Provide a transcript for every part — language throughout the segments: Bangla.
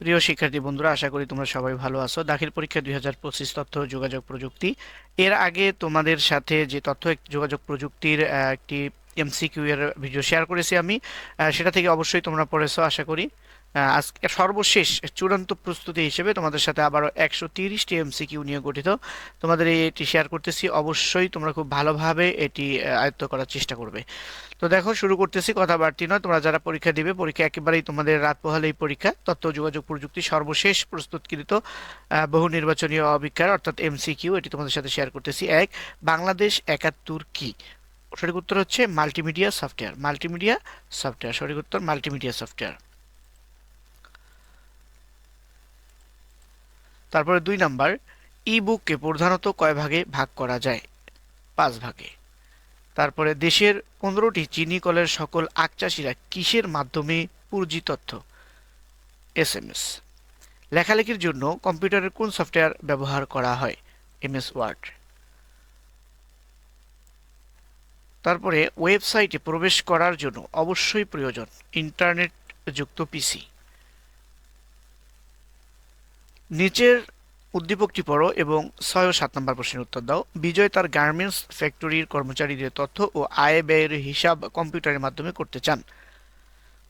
প্রিয় শিক্ষার্থী বন্ধুরা, আশা করি তোমরা সবাই ভালো আছো। দাখিল পরীক্ষা দুই হাজার পঁচিশ তথ্য যোগাযোগ প্রযুক্তি। এর আগে তোমাদের সাথে যে তথ্য যোগাযোগ প্রযুক্তির একটি এমসিকিউ এর ভিডিও শেয়ার করেছি আমি। সেটা থেকে অবশ্যই তোমরা পড়েছো, আশা করি। আজকে সর্বশেষ চূড়ান্ত প্রস্তুতি হিসেবে তোমাদের সাথে আবারও একশো তিরিশটি এমসিকিউ নিয়ে গঠিত। তোমাদের এটি শেয়ার করতেছি। অবশ্যই তোমরা খুব ভালোভাবে এটি আয়ত্ত করার চেষ্টা করবে। তো দেখো, শুরু করতেছি। কথা বাড়তি নয়। তোমরা যারা পরীক্ষা দিবে, পরীক্ষা একেবারেই তোমাদের রাত পোহালেই পরীক্ষা। তথ্য, যোগাযোগ, প্রযুক্তি সর্বশেষ প্রস্তুতকৃত বহু নির্বাচনীয় অভিজ্ঞার অর্থাৎ এমসিকিউ এটি তোমাদের সাথে শেয়ার করতেছি। এক, বাংলাদেশ একাত্তর কি? সঠিক উত্তর হচ্ছে মাল্টিমিডিয়া সফটওয়্যার মাল্টিমিডিয়া সফটওয়্যার সঠিক উত্তর মাল্টিমিডিয়া সফটওয়্যার তারপরে দুই নাম্বার ই বুককে প্রধানত কয় ভাগে ভাগ করা যায়? পাঁচ ভাগে। তারপরে দেশের পনেরোটি চিনি কলের সকল আখ চাষিরা কিসের মাধ্যমে পুরজি তথ্য? S M S. লেখালেখির জন্য কম্পিউটারের কোন সফটওয়্যার ব্যবহার করা হয়? M S word. তারপরে ওয়েবসাইটে প্রবেশ করার জন্য অবশ্যই প্রয়োজন ইন্টারনেট যুক্ত পিসি। নিচের উদ্দীপকটি পড়ো এবং ছয় ও সাত নম্বর প্রশ্নের উত্তর দাও। বিজয় তার গার্মেন্টস ফ্যাক্টরির কর্মচারীদের তথ্য ও আয় ব্যয়ের হিসাব কম্পিউটারের মাধ্যমে করতে চান।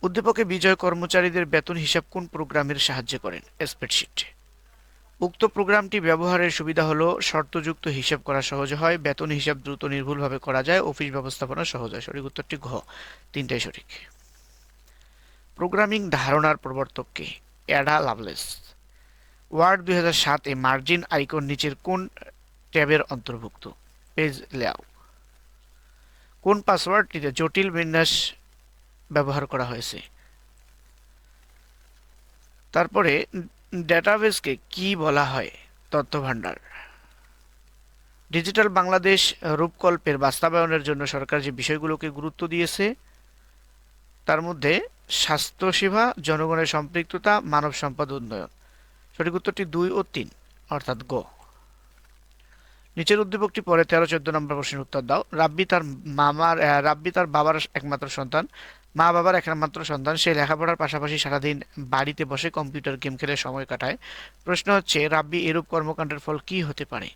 উদ্দীপকে বিজয় কর্মচারীদের বেতন হিসাব কোন প্রোগ্রামের সাহায্য করেন? স্প্রেডশিট। উক্ত প্রোগ্রামটি ব্যবহারের সুবিধা হলো শর্তযুক্ত হিসাব করা সহজ হয়, বেতন হিসাব দ্রুত নির্ভুলভাবে করা যায়, অফিস ব্যবস্থাপনা সহজ হয়। সঠিক উত্তরটি ঘ। তিনটাই সঠিক। প্রোগ্রামিং ধারণার প্রবর্তককে অ্যাডা লাভলেস। ওয়ার্ড দুই হাজার সাতে মার্জিন আইকন নিচের কোন ট্যাবের অন্তর্ভুক্ত? Page layout. কোন পাসওয়ার্ডটিতে জটিল বিন্যাস ব্যবহার করা হয়েছে? তারপরে ডেটাবেসকে কি বলা হয়? তথ্য ভাণ্ডার ডিজিটাল বাংলাদেশ রূপকল্পের বাস্তবায়নের জন্য সরকার যে বিষয়গুলোকে গুরুত্ব দিয়েছে, তার মধ্যে স্বাস্থ্যসেবা, জনগণের সম্পৃক্ততা, মানব সম্পদ উন্নয়ন। সঠিক উত্তরটি দুই ও তিন, অর্থাৎ গ। নিচের উদ্দীপকটি পরে তেরো, চোদ্দ নম্বর প্রশ্নের উত্তর দাও। রাব্বি তার মামার রাব্বি তার বাবার একমাত্র সন্তান। মা বাবার একমাত্র সন্তান। সে লেখাপড়ার পাশাপাশি সারাদিন বাড়িতে বসে কম্পিউটার গেম খেলে সময় কাটায়। প্রশ্ন হচ্ছে, রাব্বি এরূপ কর্মকাণ্ডের ফল কি হতে পারে?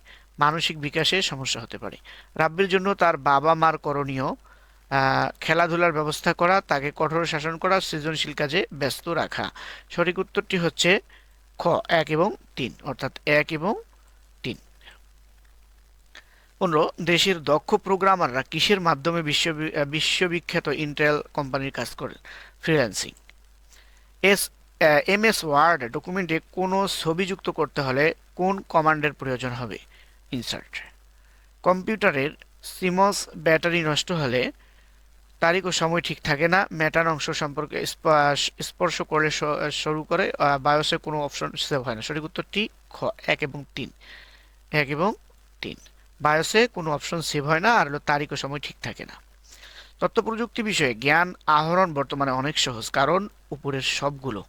মানসিক বিকাশে সমস্যা হতে পারে। রাব্বির জন্য তার বাবা মার করণীয় খেলাধুলার ব্যবস্থা করা, তাকে কঠোর শাসন করা, সৃজনশীল কাজে ব্যস্ত রাখা। সঠিক উত্তরটি হচ্ছে খ, এক এবং তিন, অর্থাৎ এক এবং তিন। পনেরো, দেশের দক্ষ প্রোগ্রামাররা কিসের মাধ্যমে বিশ্ব বিশ্ববিখ্যাত ইন্টেল কোম্পানির কাজ করেন? Freelancing S M S word ডকুমেন্টে কোনো ছবি যুক্ত করতে হলে কোন কমান্ডের প্রয়োজন হবে? ইনসার্ট কম্পিউটারের সিমস ব্যাটারি নষ্ট হলে তারিখ ও সময় ঠিক থাকে না। ম্যাটার অংশ সম্পর্কে স্পর্শ করলে শুরু করে বায়োসে কোনো অপশন সেভ হয় না। সঠিক উত্তরটি খ, এক এবং তিন। এক এবং তিন। বায়োসে কোনো অপশন সেভ হয় না আর হলো তারিখ ও সময় ঠিক থাকে না। তথ্য প্রযুক্তি বিষয়ে জ্ঞান আহরণ বর্তমানে অনেক সহজ, কারণ উপরের সবগুলো।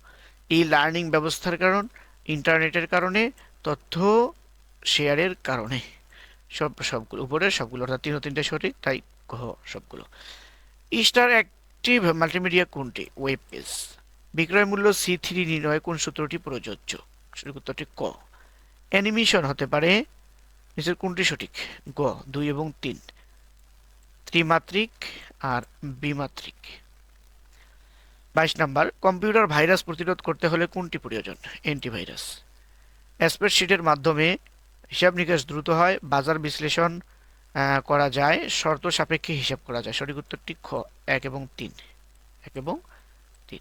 এই লার্নিং ব্যবস্থার কারণ ইন্টারনেটের কারণে, তথ্য শেয়ারের কারণে। সব, সবগুলো, উপরের সবগুলো, অর্থাৎ তিন তিনটে সঠিক, তাই কহ সবগুলো। স্টার অ্যাক্টিভ মাল্টিমিডিয়া কোনটি? ওয়েব পেজ বিক্রয় মূল্য সি থ্রি নির্ণয় কোন সূত্রটি প্রযোজ্য? সঠিক উত্তরটি ক। অ্যানিমেশন হতে পারে। নিচের কোনটি সঠিক? গ, দুই এবং তিন। ত্রিমাত্রিক আর বিমাত্রিক। বাইশ নাম্বার, কম্পিউটার ভাইরাস প্রতিরোধ করতে হলে কোনটি প্রয়োজন? অ্যান্টিভাইরাস স্প্রেডশিটের মাধ্যমে হিসাব নিকাশ দ্রুত হয়, বাজার বিশ্লেষণ করা যায়, শর্ত সাপেক্ষে হিসাব করা যায়। সঠিক উত্তরটি খ, এক এবং তিন। এক এবং তিন।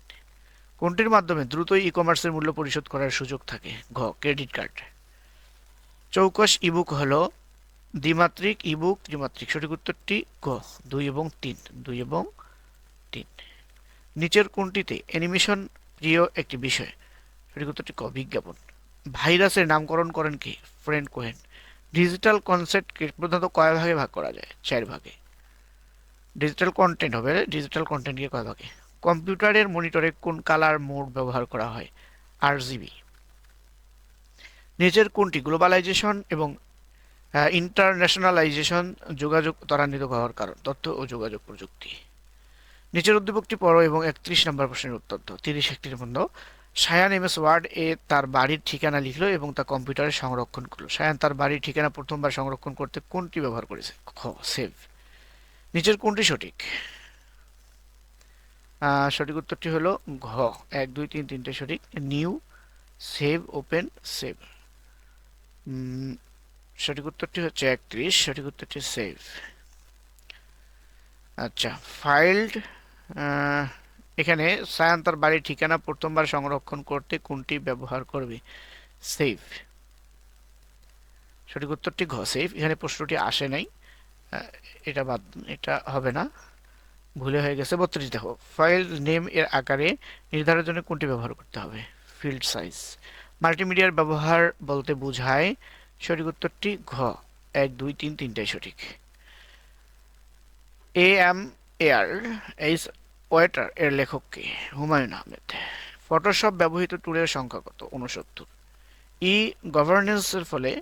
কোনটির মাধ্যমে দ্রুত ই কমার্সের মূল্য পরিশোধ করার সুযোগ থাকে? ঘ, ক্রেডিট কার্ড। চৌকস ইবুক হল দ্বিমাত্রিক ইবুক ত্রিমাত্রিক সঠিক উত্তরটি গ দুই এবং তিন। দুই এবং তিন। নিচের কোনটিতে অ্যানিমেশন প্রিয় একটি বিষয়? সঠিক উত্তরটি ক, বিজ্ঞাপন। ভাইরাসের নামকরণ করেন কি? Friend Cohen. ডিজিটাল কনসেপ্টকে প্রধানত কয় ভাগে ভাগ করা যায়? চার ভাগে। ডিজিটাল কন্টেন্ট হবে ডিজিটাল কন্টেন্টকে কয় ভাগে? কম্পিউটারের মনিটরে কোন কালার মোড ব্যবহার করা হয়? আর জিবি নিচের কোনটি? গ্লোবালাইজেশন এবং ইন্টারন্যাশনালাইজেশন যোগাযোগ ত্বরান্বিত হওয়ার কারণ, তথ্য ও যোগাযোগ প্রযুক্তি। নিচের উদ্দীপকটি পড়ো এবং একত্রিশ নম্বর প্রশ্নের উত্তর তিরিশ একটির মধ্যে সায়ান এম এস ওয়ার্ড এ তার বাড়ির ঠিকানা লিখলো এবং তা কম্পিউটারে সংরক্ষণ করল। সায়ান তার বাড়ির ঠিকানা প্রথমবার সংরক্ষণ করতে কোনটি ব্যবহার করেছে? খ, সেভ। নিচের কোনটি সঠিক? সঠিক উত্তরটি হলো ঘ। এক, দুই, তিন, তিনটে সঠিক। New, save, open, save. সঠিক উত্তরটি হচ্ছে একত্রিশ, সঠিক উত্তরটি সেভ। আচ্ছা ফাইল্ড এখানে সায়ান তার বাড়ির ঠিকানা প্রথমবার সংরক্ষণ করতে কোনটি ব্যবহার করবে? সেভ সঠিক উত্তরটি ঘ সেভ এখানে প্রশ্নটি আসে নাই। এটা বাদ, এটা হবে না। ভুলে হয়ে গেছে। বত্রিশ, দেখো। ফাইল নেম এর আকারে নির্ধারণের জন্য কোনটি ব্যবহার করতে হবে? Field size. মাল্টিমিডিয়ার ব্যবহার বলতে বোঝায় সঠিক উত্তরটি ঘ। এক, দুই, তিন, তিনটাই সঠিক। এ এম এয়ার এইস ওয়েটার এর লেখক কে? হুমায়ুন আহমেদ। ফটোশপ ব্যবহৃত টুলের সংখ্যা কত? উনসত্তর ই গভর্নেন্সের ফলে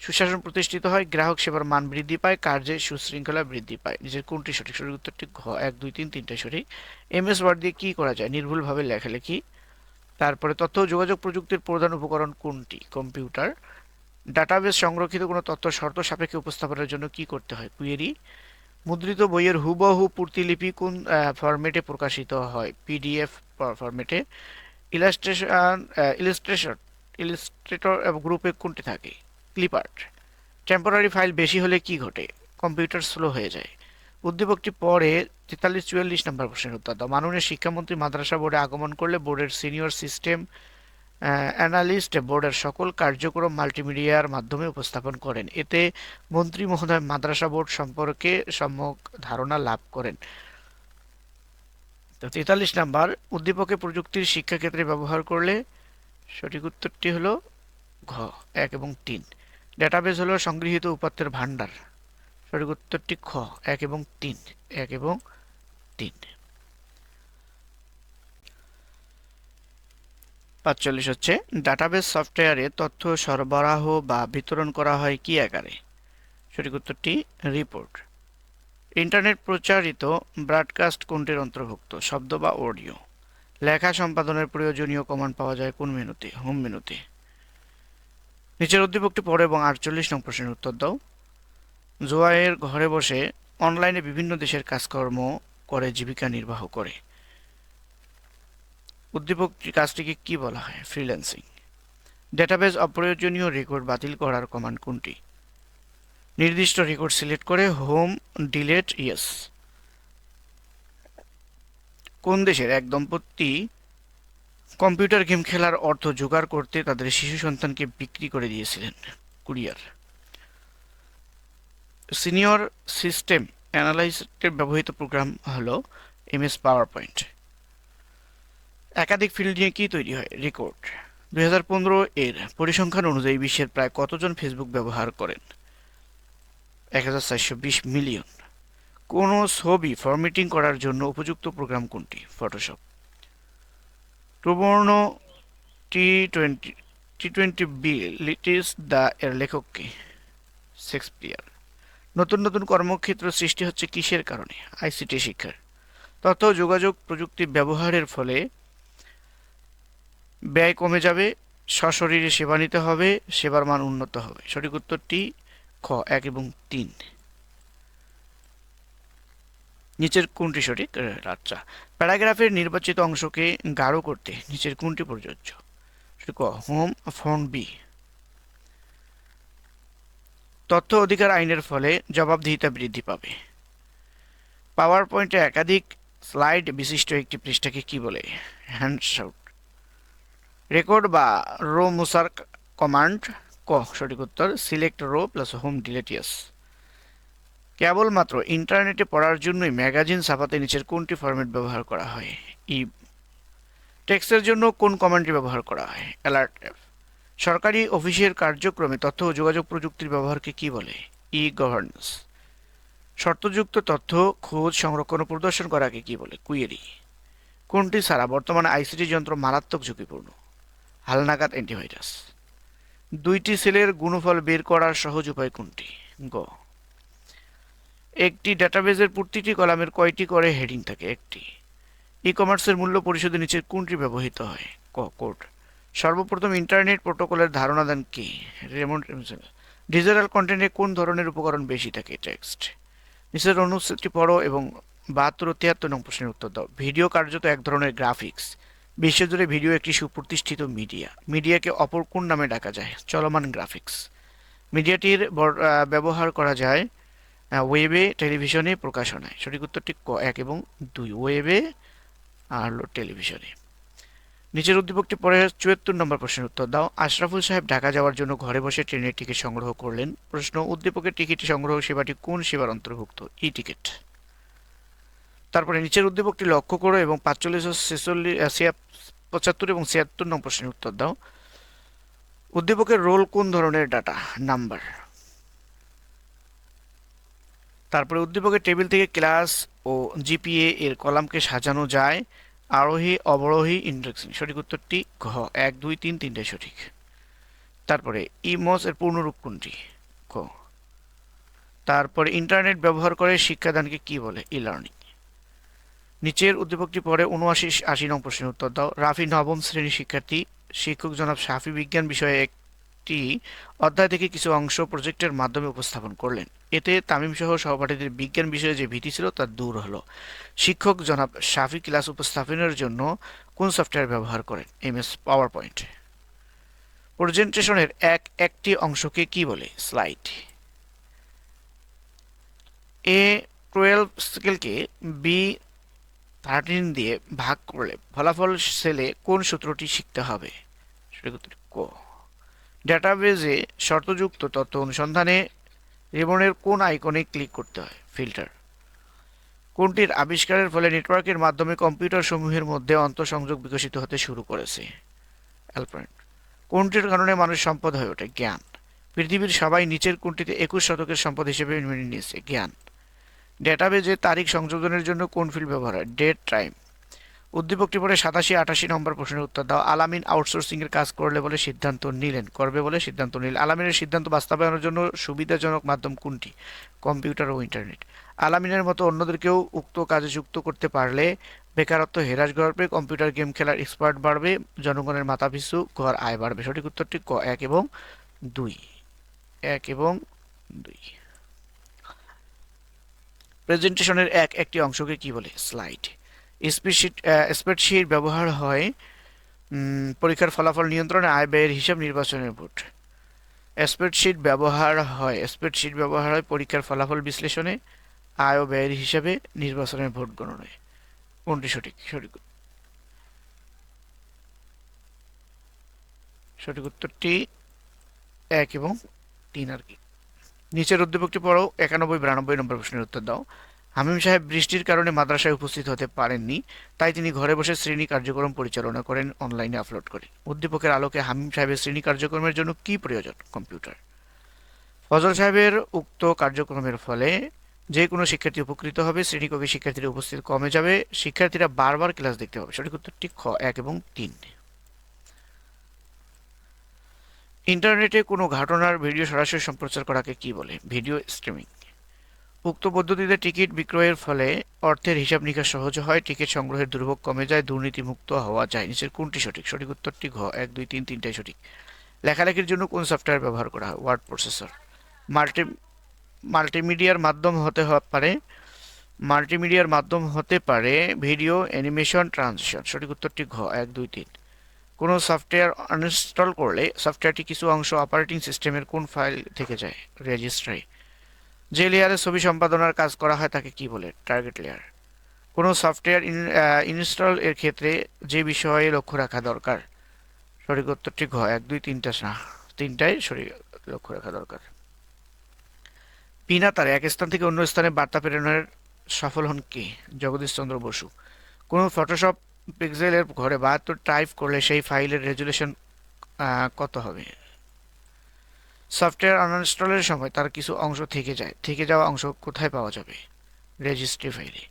সুশাসন প্রতিষ্ঠিত হয়, গ্রাহক সেবার মান বৃদ্ধি পায়, কার্যে সুশৃঙ্খলা বৃদ্ধি পায়। নিজের কোনটি সঠিক সঠিক উত্তরটি ঘ, এক, দুই, তিন, তিনটা সঠিক। এম এস ওয়ার্ড দিয়ে কী করা যায়? নির্ভুলভাবে লেখালেখি। তারপরে তথ্য যোগাযোগ প্রযুক্তির প্রধান উপকরণ কোনটি? কম্পিউটার। ডাটাবেস সংরক্ষিত কোনো তথ্য শর্ত সাপেক্ষে উপস্থাপনের জন্য কি করতে হয়? কুয়েরি মুদ্রিত বইয়ের হুবহু প্রতিলিপি কোন ফরম্যাটে প্রকাশিত হয়? পিডিএফ ফরম্যাটে ইলাস্ট্রেশন ইলাস্ট্রেশন ইলাস্ট্রেটর গ্রুপে কোনটি থাকে? ক্লিপার্ট টেম্পোরারি ফাইল বেশি হলে কি ঘটে? কম্পিউটার স্লো হয়ে যায়। উদ্দীপকটি পরে তেতাল্লিশ চুয়াল্লিশ নম্বর প্রশ্নের উত্তর দাও। মাননীয় শিক্ষামন্ত্রী মাদ্রাসা বোর্ডে আগমন করলে বোর্ডের সিনিয়র সিস্টেম অ্যানালিস্ট বোর্ডের সকল কার্যক্রম মাল্টিমিডিয়ার মাধ্যমে উপস্থাপন করেন। এতে মন্ত্রী মহোদয় মাদ্রাসা বোর্ড সম্পর্কে সম্যক ধারণা লাভ করেন। তো তেতাল্লিশ নাম্বার, উদ্দীপকে প্রযুক্তির শিক্ষাক্ষেত্রে ব্যবহার করলে সঠিক উত্তরটি হলো ঘ, এক এবং তিন। ডেটাবেস হলো সংগৃহীত উপাত্তের ভাণ্ডার। সঠিক উত্তরটি খ, এক এবং তিন, এক এবং তিন। পাঁচচল্লিশ হচ্ছে, ডাটাবেস সফটওয়্যারে তথ্য সরবরাহ বা বিতরণ করা হয় কি আকারে? সঠিক উত্তরটি, রিপোর্ট। ইন্টারনেট প্রচারিত ব্রডকাস্ট কোনটির অন্তর্ভুক্ত? শব্দ বা অডিও। লেখা সম্পাদনের প্রয়োজনীয় কমান্ড পাওয়া যায় কোন মেনুতে? হোম মেনুতে। নিচের উদ্দীপকটি পড়ে এবং আটচল্লিশ নং প্রশ্নের উত্তর দাও। জোয়াইয়ের ঘরে বসে অনলাইনে বিভিন্ন দেশের কাজকর্ম করে, জীবিকা নির্বাহ করে। উদ্দীপক কাজটিকে কি বলা হয়? ফ্রিল্যান্সিং ডেটাবেজ অপ্রয়োজনীয় রেকর্ড বাতিল করার কমান্ড কোনটি? নির্দিষ্ট রেকর্ড সিলেক্ট করে হোম ডিলেট ইয়েস কোন দেশের এক দম্পতি কম্পিউটার গেম খেলার অর্থ জোগাড় করতে তাদের শিশু সন্তানকে বিক্রি করে দিয়েছিলেন? কুরিয়ার সিনিয়র সিস্টেম অ্যানালাইসিসের ব্যবহৃত প্রোগ্রাম হলো এমএস পাওয়ার পয়েন্ট একাধিক ফিল্ড নিয়ে কি তৈরি হয়? রেকর্ড দুই হাজার পনেরো এর পরিসংখ্যান অনুযায়ী বিশ্বের প্রায় কতজন ফেসবুক ব্যবহার করেন? এক হাজার চারশো বিশ মিলিয়ন। কোনো ছবি ফরম্যাটিং করার জন্য উপযুক্ত প্রোগ্রাম কোনটি? Photoshop প্রবর্ণ T twenty T twenty B লিটিস the এর লেখককে শেক্সপিয়ার নতুন নতুন কর্মক্ষেত্র সৃষ্টি হচ্ছে কিসের কারণে? আইসিটি শিক্ষার। তথ্য যোগাযোগ প্রযুক্তি ব্যবহারের ফলে ব্যয় কমে যাবে, সশরীরে সেবা নিতে হবে, সেবার মান উন্নত হবে। সঠিক উত্তরটি খ, এক এবং তিন। নিচের কোনটি সঠিক? আচ্ছা। প্যারাগ্রাফের নির্বাচিত অংশকে গাঢ় করতে নিচের কোনটি প্রযোজ্য? ক, হোম ফোন বি। তথ্য অধিকার আইনের ফলে জবাবদিহিতা বৃদ্ধি পাবে। পাওয়ার পয়েন্টে একাধিক স্লাইড বিশিষ্ট একটি পৃষ্ঠাকে কি বলে? হ্যান্ডশাউট রেকর্ড বা রো মুসার কমান্ড ক, সঠিক উত্তর সিলেক্ট রো প্লাস হোম ডিলেটিয়াস কেবলমাত্র ইন্টারনেটে পড়ার জন্যই ম্যাগাজিন ছাপাতে নিচের কোনটি ফরম্যাট ব্যবহার করা হয়? ই টেক্সটের জন্য কোন কমান্ডটি ব্যবহার করা হয়? অ্যালার্ট অ্যাপ সরকারি অফিসের কার্যক্রমে তথ্য ও যোগাযোগ প্রযুক্তির ব্যবহারকে কি বলে? ই গভর্নেন্স শর্তযুক্ত তথ্য, খোঁজ, সংরক্ষণ ও প্রদর্শন করাকে কি বলে? কুয়েরি কোনটি ছাড়া বর্তমানে আইসিটি যন্ত্র মারাত্মক ঝুঁকিপূর্ণ? হালনাগাদ অ্যান্টিভাইরাস। দুইটি সেলের গুণফল বের করার সহজ উপায় কোনটি? গ। একটি ডাটাবেজের প্রতিটি কলামের কয়টি করে হেডিং থাকে? একটি। ই কমার্সের মূল্য পরিশোধের নিচে কোনটি ব্যবহৃত হয়? ক, কোড। সর্বপ্রথম ইন্টারনেট প্রোটোকলের ধারণা দেন কি? রেমন্ড ডিজিটাল কন্টেন্টে কোন ধরনের উপকরণ বেশি থাকে? টেক্সট। নিচের অনুচ্ছেদটি পড়ো এবং বাহাত্তর তিয়াত্তর নং প্রশ্নের উত্তর দাও। ভিডিও কার্যত এক ধরনের গ্রাফিক্স। বিশ্বজুড়ে ভিডিও একটি সুপ্রতিষ্ঠিত মিডিয়া। মিডিয়াকে অপর কোন নামে ডাকা যায়? চলমান গ্রাফিক্স। মিডিয়াটির ব্যবহার করা যায় ওয়েবে, টেলিভিশনে, প্রকাশনায়। সঠিক উত্তরটি ক, এক এবং দুই। ওয়েবে আর টেলিভিশনে। নিচের উদ্দীপকটি পরে চুয়াত্তর নম্বর প্রশ্নের উত্তর দাও। আশরাফুল সাহেব ঢাকা যাওয়ার জন্য ঘরে বসে ট্রেনের টিকিট সংগ্রহ করলেন। প্রশ্ন, উদ্দীপকের টিকিট সংগ্রহ সেবাটি কোন সেবার অন্তর্ভুক্ত? ই টিকিট তারপরে নিচের উদ্দীপকটি লক্ষ্য করো এবং পাঁচচল্লিশ ও ছেচল্লিশ পঁচাত্তর এবং ছিয়াত্তর নম্বর প্রশ্নের উত্তর দাও। উদ্দীপকের রোল কোন ধরনের ডাটা? নাম্বার। তারপরে উদ্দীপকের টেবিল থেকে ক্লাস ও জিপিএ এর কলামকে সাজানো যায়। আরোহী, অবরোহী, ইন্ডেক্সিং। সঠিক উত্তরটি ঘ। এক, দুই, তিন তিনটে সঠিক। তারপরে ইমস এর পূর্ণরূপ কোনটি? ক তারপরে ইন্টারনেট ব্যবহার করে শিক্ষাদানকে কি বলে? ই লার্নিং নিচের উদ্দীপকটি পরে উনআশি আশি নং প্রশ্নের উত্তর দাও। রাফি নবম শ্রেণির শিক্ষার্থী, শিক্ষক জনাব সাফি বিজ্ঞান বিষয়ে একটি অধ্যায় থেকে কিছু অংশ প্রজেক্টের মাধ্যমে উপস্থাপন করলেন। এতে তামিম সহ সহপাঠীদের বিজ্ঞান বিষয়ে যে ভীতি ছিল তা দূর হলো। শিক্ষক জনাব শাফি ক্লাস উপস্থাপনের জন্য কোন সফটওয়্যার ব্যবহার করেন? এম এস পাওয়ার পয়েন্ট প্রেজেন্টেশনের এক একটি অংশকে কি বলে? স্লাইড এ টুয়েলভ স্কেলকে বি থার্টিন দিয়ে ভাগ করলে ফলাফল সেলে কোন সূত্রটি শিখতে হবে? ক। ডেটাবেজে শর্তযুক্ত তথ্য অনুসন্ধানে রিবনের কোন আইকনে ক্লিক করতে হয়? ফিল্টার। কোনটির আবিষ্কারের ফলে নেটওয়ার্কের মাধ্যমে কম্পিউটার সমূহের মধ্যে অন্তঃসংযোগ বিকশিত হতে শুরু করেছে? অ্যালফ্রেড কোনটির কারণে মানুষ সম্পদ হয়ে ওঠে? জ্ঞান। পৃথিবীর সবাই নিচের কোনটিতে একুশ শতকের সম্পদ হিসেবে মেনে নিয়েছে? জ্ঞান। ডেটাবেজে তারিখ সংযোজনের জন্য কোন ফিল্ড ব্যবহার হয়? ডেট টাইম উদ্দীপকটি পরে সাতাশি, আটাশি নম্বর প্রশ্নের উত্তর দাও। আলামিন আউটসোর্সিংয়ের কাজ করলে বলে সিদ্ধান্ত নিলেন। করবে বলে সিদ্ধান্ত নিল। আলামিনের সিদ্ধান্ত বাস্তবায়নের জন্য সুবিধাজনক মাধ্যম কোনটি? কম্পিউটার ও ইন্টারনেট আলামিনের মতো অন্যদেরকেও উক্ত কাজে যুক্ত করতে পারলে বেকারত্ব হ্রাস ঘটবে, কম্পিউটার গেম খেলার এক্সপার্ট বাড়বে, জনগণের মাথাপিছু ঘর আয় বাড়বে। সঠিক উত্তরটি ক, এক এবং দুই। এক এবং দুই। প্রেজেন্টেশনের এক, একটি অংশকে কি বলে? স্লাইড। স্প্রেডশিট স্প্রেডশিট ব্যবহার হয় পরীক্ষার ফলাফল নিয়ন্ত্রণে আয় ব্যয়ের হিসাব নির্বাচনের ভোট স্প্রেডশিট ব্যবহার হয়, স্প্রেডশিট ব্যবহার হয় পরীক্ষার ফলাফল বিশ্লেষণে, আয় ও ব্যয়ের হিসাবে নির্বাচনের ভোট গণনায়। কোনটি সঠিক? সঠিক সঠিক উত্তরটি এক এবং তিন আর কি। নিচের উদ্দীপকটি পড়ো একানব্বই, বিরানব্বই নম্বর প্রশ্নের উত্তর দাও। হামিম সাহেব বৃষ্টির কারণে মাদ্রাসায় উপস্থিত হতে পারেননি, তাই তিনি ঘরে বসে শ্রেণি কার্যক্রম পরিচালনা করেন অনলাইনে আপলোড করেন। উদ্দীপকের আলোকে হামিম সাহেবের শ্রেণি কার্যক্রমের জন্য কি প্রয়োজন? কম্পিউটার ফজল সাহেবের উক্ত কার্যক্রমের ফলে যে কোনো শিক্ষার্থী উপকৃত হবে, শ্রেণীকক্ষে শিক্ষার্থীরা উপস্থিত কমে যাবে, শিক্ষার্থীরা বারবার ক্লাস দেখতে হবে সঠিক উত্তরটি খ, এক এবং তিন। ইন্টারনেটে কোনো ঘটনার ভিডিও সরাসরি সম্প্রচার করাকে কি বলে? Video streaming. উক্ত পদ্ধতিতে টিকিট বিক্রয়ের ফলে অর্থের হিসাব নিকাশ সহজ হয়, টিকিট সংগ্রহের দুর্ভোগ কমে যায়, দুর্নীতিমুক্ত হওয়া যায়। নিচের কোনটি সঠিক? সঠিক উত্তরটি ঘ, এক, দুই, তিন, তিনটাই সঠিক। লেখালেখির জন্য কোন সফটওয়্যার ব্যবহার করা হয়? Word processor. মাল্টি, মাল্টিমিডিয়ার মাধ্যম হতে পারে, মাল্টিমিডিয়ার মাধ্যম হতে পারে ভিডিও, অ্যানিমেশন, ট্রানজিশন। সঠিক উত্তরটি ঘ, এক, দুই, তিন। কোনো সফটওয়্যার আনইনস্টল করলে সফটওয়্যারটি কিছু অংশ অপারেটিং সিস্টেমের কোন ফাইল থেকে যায়? রেজিস্ট্রি যে লেয়ারে ছবি সম্পাদনার কাজ করা হয় তাকে কি বলে? টার্গেট লেয়ার কোনো সফটওয়্যার ইনস্টল এর ক্ষেত্রে যে বিষয়ে লক্ষ্য রাখা দরকার? সঠিক উত্তরটি ঘ, এক, দুই, তিনটা না, তিনটাই সঠিক লক্ষ্য রাখা দরকার। পিনা তার এক স্থান থেকে অন্য স্থানে বার্তা প্রেরণের সফল হন কে? জগদীশ চন্দ্র বসু। কোনো ফটোশপ পিক্সেলের ঘরে বাহাত্তর টাইপ করলে সেই ফাইলের রেজুলেশন কত হবে? সফটওয়্যার আনইনস্টলের সময় তার কিছু অংশ থেকে যায়। থেকে যাওয়া অংশ কোথায় পাওয়া যাবে? রেজিস্ট্রি ফাইলে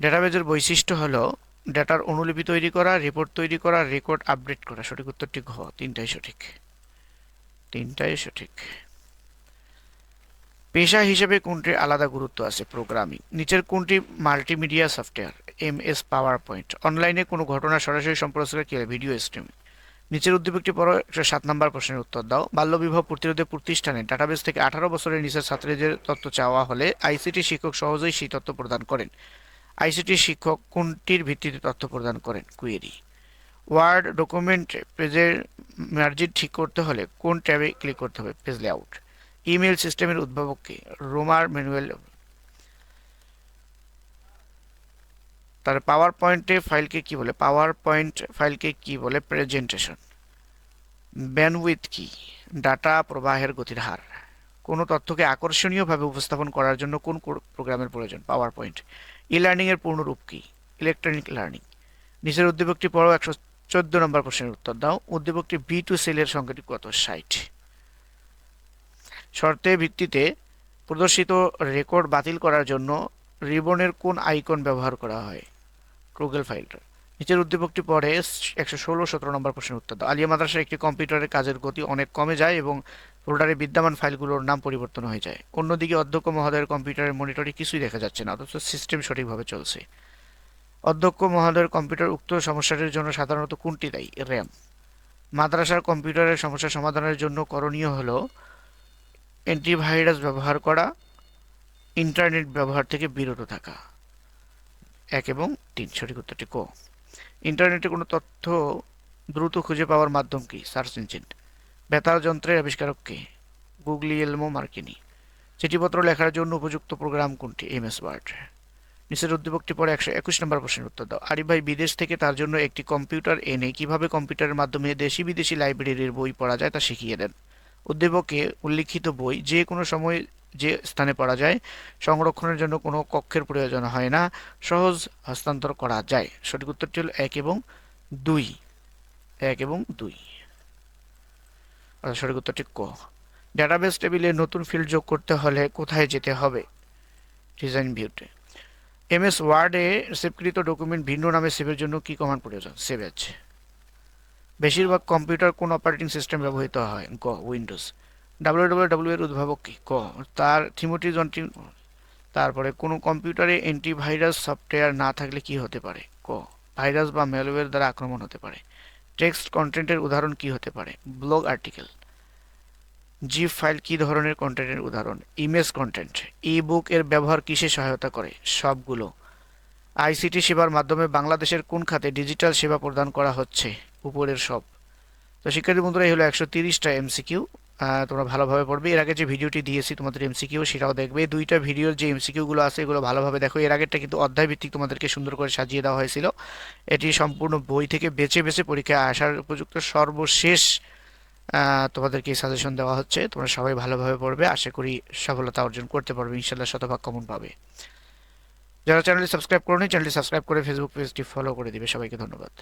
ডেটাবেজের বৈশিষ্ট্য হলো ডেটার অনুলিপি তৈরি করা রিপোর্ট তৈরি করা রেকর্ড আপডেট করা। সঠিক উত্তরটি ঘ। তিনটাই সঠিক। তিনটাই সঠিক। পেশা হিসেবে কোনটির আলাদা গুরুত্ব আছে? প্রোগ্রামিং। নিচের কোনটি multimedia software? M S PowerPoint অনলাইনে কোনো ঘটনা সরাসরি সম্প্রচার কি ভিডিও স্ট্রিমিং। নিচের উদ্দীপকটি পড়ো, একশো সাত নম্বর প্রশ্নের উত্তর দাও। বাল্যবিবাহ প্রতিরোধে প্রতিষ্ঠানে ডাটাবেস থেকে আঠারো বছরের নিচের ছাত্রীদের তথ্য চাওয়া হলে আইসিটি শিক্ষক সহজেই সেই তথ্য প্রদান করেন। আইসিটি শিক্ষক কোনটির ভিত্তিতে তথ্য প্রদান করেন? কুয়েরি। ওয়ার্ড ডকুমেন্ট পেজের মার্জিন ঠিক করতে হলে কোন ট্যাবে ক্লিক করতে হবে? Page layout. ইমেল সিস্টেমের উদ্ভাবককে রোমার ম্যানুয়েল তার পাওয়ার পয়েন্টে ফাইলকে কি বলে? পাওয়ার পয়েন্ট ফাইলকে কি বলে? প্রেজেন্টেশন। ব্যানউইথ কি? ডাটা প্রবাহের গতির হার। কোনো তথ্যকে আকর্ষণীয়ভাবে উপস্থাপন করার জন্য কোন প্রোগ্রামের প্রয়োজন? পাওয়ার পয়েন্ট ই লার্নিং এর পূর্ণরূপ কি? Electronic learning. নিচের উদ্দীপকটি পড়ো, একশো চোদ্দ নম্বর প্রশ্নের উত্তর দাও। উদ্দীপকটি বি টু সেলের সংখ্যাটি কত? ষাট। শর্তের ভিত্তিতে প্রদর্শিত রেকর্ড বাতিল করার জন্য রিবনের কোন আইকন ব্যবহার করা হয়? গুগল ফাইলটা নিচের উদ্দীপকটি পরে একশো ষোলো, সতেরো নম্বর প্রশ্নের উত্তর দাও। আলিয়া মাদ্রাসার একটি কম্পিউটারের কাজের গতি অনেক কমে যায় এবং ফোল্ডারে বিদ্যমান ফাইলগুলোর নাম পরিবর্তন হয়ে যায়। অন্যদিকে অধ্যক্ষ মহোদয়ের কম্পিউটারের মনিটরে কিছুই দেখা যাচ্ছে না, অথচ সিস্টেম সঠিকভাবে চলছে। অধ্যক্ষ মহোদয়ের কম্পিউটার উক্ত সমস্যাটির জন্য সাধারণত কোনটি দায়ী? র্যাম মাদ্রাসার কম্পিউটারের সমস্যা সমাধানের জন্য করণীয় হলো অ্যান্টিভাইরাস ব্যবহার করা ইন্টারনেট ব্যবহার থেকে বিরত থাকা। এক এবং তিন, সঠিক উত্তরটি ক। ইন্টারনেটে কোনো তথ্য দ্রুত খুঁজে পাওয়ার মাধ্যম কি? সার্চ ইঞ্জিন বেতার যন্ত্রের আবিষ্কারক কে? গুগলি এলমো মার্কিনি চিঠিপত্র লেখার জন্য উপযুক্ত প্রোগ্রাম কোনটি? এম এস ওয়ার্ড নিচের উদ্দীপকটি পরে একশো একুশ নম্বর প্রশ্নের উত্তর দাও। আরিফ ভাই, বিদেশ থেকে তার জন্য একটি কম্পিউটার এনে কীভাবে কম্পিউটারের মাধ্যমে দেশি বিদেশি লাইব্রেরির বই পড়া যায় তা শিখিয়ে দেন। উদ্দীপকে উল্লিখিত বই যে কোনো সময় যে স্থানে পড়া যায়, সংরক্ষণের জন্য কোনো কক্ষের প্রয়োজন হয় না, সহজ হস্তান্তর করা যায়। সঠিক উত্তরটি হল এক এবং দুই। এক এবং দুই। সঠিক উত্তরটি ক। ডাটাবেস টেবিলে নতুন ফিল্ড যোগ করতে হলে কোথায় যেতে হবে? ডিজাইন ভিউতে। এম এস ওয়ার্ডে সেভকৃত ডকুমেন্ট ভিন্ন নামে সেভের জন্য কি কমান্ড প্রয়োজন? সেভ এজ বেশিরভাগ কম্পিউটার কোন অপারেটিং সিস্টেম ব্যবহৃত হয়, গ উইন্ডোজ ডাব্লিউ ডাব্লিউ ডাব্লিউ এর উদ্ভাবক কি? ক, তার থিমোটি যন্ত্রী তারপরে কোনো কম্পিউটারে অ্যান্টিভাইরাস সফটওয়্যার না থাকলে কি হতে পারে? ক ভাইরাস বা ম্যালওয়্যার দ্বারা আক্রমণ হতে পারে। টেক্সট কন্টেন্টের উদাহরণ কি হতে পারে? ব্লগ আর্টিকেল জি ফাইল কি ধরনের কন্টেন্টের উদাহরণ? ইমেজ কন্টেন্ট ই বুক এর ব্যবহার কিসে সহায়তা করে? সবগুলো। আইসিটি সেবার মাধ্যমে বাংলাদেশের কোন খাতে ডিজিটাল সেবা প্রদান করা হচ্ছে? উপরের সব। তো শিক্ষার্থী বন্ধুরা, এই হলো একশো তিরিশটা এমসিকিউ। তোমরা ভালোভাবে পড়বে। এর আগে যে ভিডিওটি দিয়েছি, তোমাদের এমসিকিউ, সেটাও দেখবে। দুইটা ভিডিওর যে এমসিকিউগুলো আছে, এগুলো ভালোভাবে দেখো। এর আগেরটা কিন্তু অধ্যায় ভিত্তিক তোমাদেরকে সুন্দর করে সাজিয়ে দেওয়া হয়েছিল। এটি সম্পূর্ণ বই থেকে বেছে বেছে পরীক্ষায় আসার উপযুক্ত সর্বশেষ তোমাদেরকে সাজেশন দেওয়া হচ্ছে। তোমরা সবাই ভালোভাবে পড়বে। আশা করি সফলতা অর্জন করতে পারবে। ইনশাল্লাহ শতভাগ কমন পাবে। যারা চ্যানেলটি সাবস্ক্রাইব করনি চ্যানেলটি সাবস্ক্রাইব করে ফেসবুক পেজটি ফলো করে দিবে। সবাইকে ধন্যবাদ।